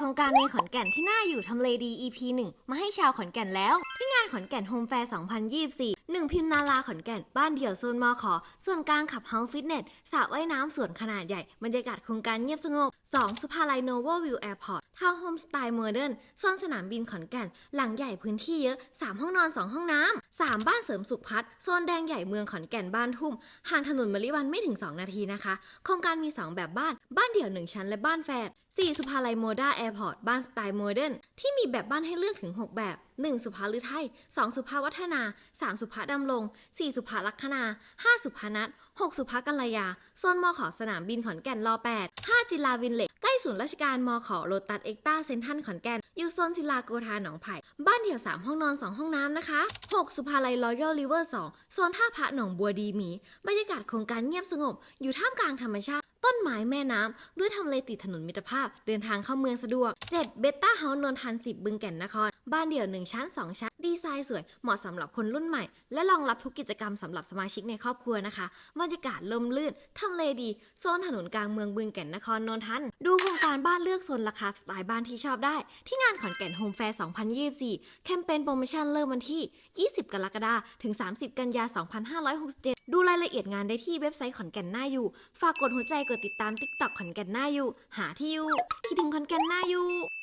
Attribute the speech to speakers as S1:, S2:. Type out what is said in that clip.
S1: โครงการในขอนแก่นที่น่าอยู่ทำเลดี EP 1 มาให้ชาวขอนแก่นแล้ว ที่งานขอนแก่นโฮมแฟร์ 2024 1 พิมพ์นาราขอนแก่น บ้านเดี่ยวโซนมอขอ ส่วนกลางขับเฮาส์ฟิตเนสสระว่ายน้ำสวนขนาดใหญ่ บรรยากาศโครงการเงียบสงบ 2 สุภาลัยโนโวลวิวแอร์พอร์ตทาวน์โฮมสไตล์โมเดิร์นโซนสนามบินขอนแก่น หลังใหญ่พื้นที่เยอะ 3 ห้องนอน 2 ห้องน้ำ 3 บ้านเสริมสุขพัฒน์โซนแดงใหญ่เมืองขอนแก่นบ้านทุ่ม ห่างถนนมะลิวันไม่ถึง 2 นาทีนะคะ โครงการมี 2 แบบบ้าน บ้านเดี่ยว 1 ชั้นและบ้านแฝด4สุภาลัยโมด้าแอร์พอร์ตบ้านสไตล์โมเดิร์นที่มีแบบบ้านให้เลือกถึง 6 แบบ 1 สุภาลือไทย2 สุภาวัฒนา 3 สุภาดำรง 4 สุภาลักษณา5 สุภานัท 6 สุภากัลยาโซนมอขอสนามบินขอนแก่นรอ8 5 จิลาวินเล็ก ใกล้ศูนย์ราชการมอขอโลตัสเอ็กต้าเซนทันขอนแก่น อยู่โซนศิลาโกธาหนองไผ่ บ้านเดี่ยว 3 ห้องนอน 2 ห้องน้ำนะคะ 6 สุภาลัยรอยัลริเวอร์ 2 โซนท่าพระหนองบัวดีหมี บรรยากาศโครงการเงียบสงบ อยู่ท่ามกลางธรรมชาติต้นไม้แม่น้ำด้วยทำเลติดถนนมิตรภาพ เดินทางเข้าเมืองสะดวก 7 เบต้าเฮาส์นนทัน10บึงแก่นนคร บ้านเดี่ยว1ชั้น 2 ชั้น ดีไซน์สวยเหมาะสำหรับคนรุ่นใหม่ และรองรับทุกกิจกรรมสำหรับสมาชิกในครอบครัวนะคะบรรยากาศลมลื่นทำเลดี โซนถนนกลางเมืองบึงแก่นนครนนทันดูโครงการบ้านเลือกโซนราคาสไตล์บ้านที่ชอบได้ ที่งานขอนแก่นโฮมแฟร์ 2024 แคมเปญโปรโมชั่นเริ่มวันที่ 20 กรกฎาคมถึง 30 กันยายน2567 ดูรายละเอียดงานได้ที่เว็บไซต์ขอนแก่นหน้าอยู่ ฝากกดหัวใจกดติดตาม TikTok ขอนแก่นหน้าอยู่ หาที่อยู่คิดถึงขอนแก่นหน้าอยู่